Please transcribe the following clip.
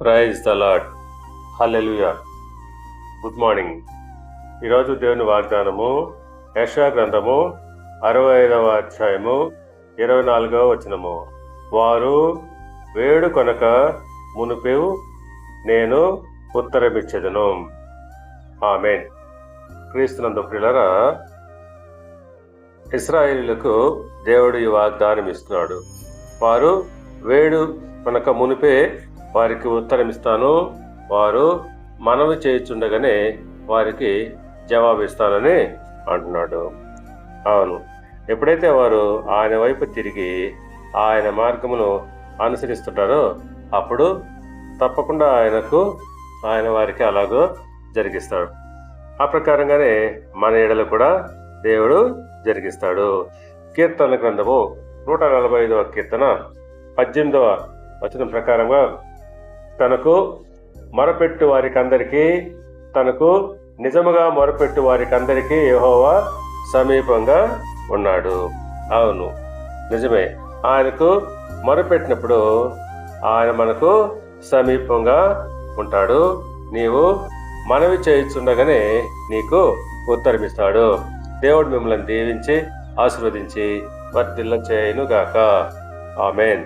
Praise the Lord good morning ఈరోజు దేవుని వాగ్దానము యశా గ్రంథము అరవై ఐదవ అధ్యాయము ఇరవై నాలుగవ వచనము. వారు వేడు కొనక మునుపు నేను ఉత్తరమిచ్చేదను. ఆమె క్రీస్తునందు ప్రిలరా ఇస్రాయిలకు దేవుడు ఈ వాగ్దానం ఇస్తున్నాడు వారు వేడు మనక మునిపే వారికి ఉత్తరం ఇస్తాను వారు మనవి చేయుచుండగానే వారికి జవాబిస్తానని అంటున్నాడు. అవును ఎప్పుడైతే వారు ఆయన వైపు తిరిగి ఆయన మార్గమును అనుసరిస్తుంటారో అప్పుడు తప్పకుండా ఆయనకు ఆయన వారికి అలాగో జరిగిస్తాడు. ఆ ప్రకారంగానే మన ఎడలు కూడా దేవుడు జరిగిస్తాడు. కీర్తన గ్రంథము నూట నలభై ఐదవ కీర్తన పద్దెనిమిదవ వచనం ప్రకారంగా తనకు మొరపెట్టు వారికి అందరికీ తనకు నిజముగా మొరపెట్టు వారికి అందరికీ సమీపంగా ఉన్నాడు. అవును నిజమే. ఆయనకు మొరపెట్టినప్పుడు ఆయన మనకు సమీపంగా ఉంటాడు. నీవు మనవి చేయుచుండగానే నీకు ఉత్తరమిస్తాడు. దేవుడు మిమ్మల్ని దీవించి ఆశీర్వదించి వర్తిల్ల చేయను గాక ఆమెన్.